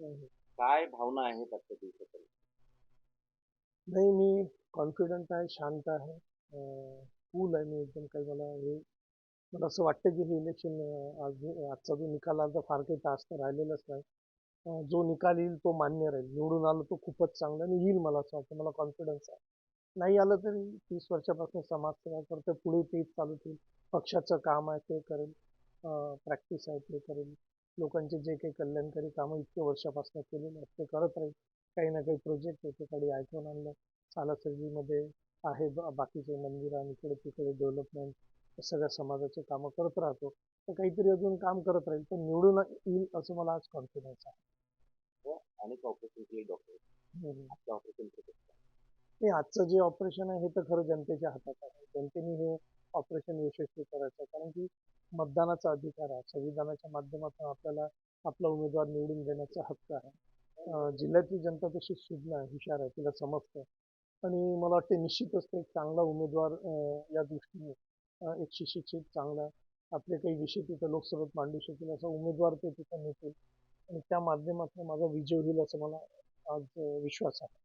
काय भावना आहेत आजच्या दिवसात नाही मी कॉन्फिडंट आहे शांत आहे कूल आहे मी एकदम काही मला हे मला असं वाटतं की हे इलेक्शन आज आजचा जो निकाल आला तर फार काही तास तर राहिलेलाच नाही. जो निकाल येईल तो मान्य राहील. निवडून आलं तो खूपच चांगला आणि येईल मला असं वाटतं. मला कॉन्फिडन्स आहे. नाही आलं तरी तीस वर्षापासून समाजसेवा करतो पुढे तेच चालू ठेईल पक्षाचं काम आहे ते करेल. प्रॅक्टिस आहे ते करेल. लोकांचे जे काही कल्याणकारी कामं इतके वर्षापासून केलेले आहेत ते करत राहील. काही ना काही प्रोजेक्ट एकेकडे ऐकून आणलं. सालासर्गीमध्ये आहे बाकीचे मंदिर आणि इकडे तिकडे डेव्हलपमेंट सगळ्या समाजाचे कामं करत राहतो. तर काहीतरी अजून काम करत राहील पण निवडून येईल असं मला आज कॉन्फिडन्स आहे. अनेक ऑपरेशन केले डॉक्टर ऑपरेशन आजचं जे ऑपरेशन आहे हे तर खरं जनतेच्या हातात आहे. जनतेने हे ऑपरेशन यशस्वी करायचं. कारण की मतदानाचा अधिकार आहे. संविधानाच्या माध्यमातून आपल्याला आपला उमेदवार निवडून देण्याचा हक्क आहे. जिल्ह्यातली जनता तशी सुज्ञ आहे हुशार आहे तिला समजतं. आणि मला वाटते निश्चितच ते एक चांगला उमेदवार या दृष्टीने एक सुशिक्षित चांगला आपले काही विषय तिथं लोकसभेत मांडू शकेल असा उमेदवार ते तिथं नेतील. आणि त्या माध्यमातून माझा विजय होईल असं मला आज विश्वास आहे.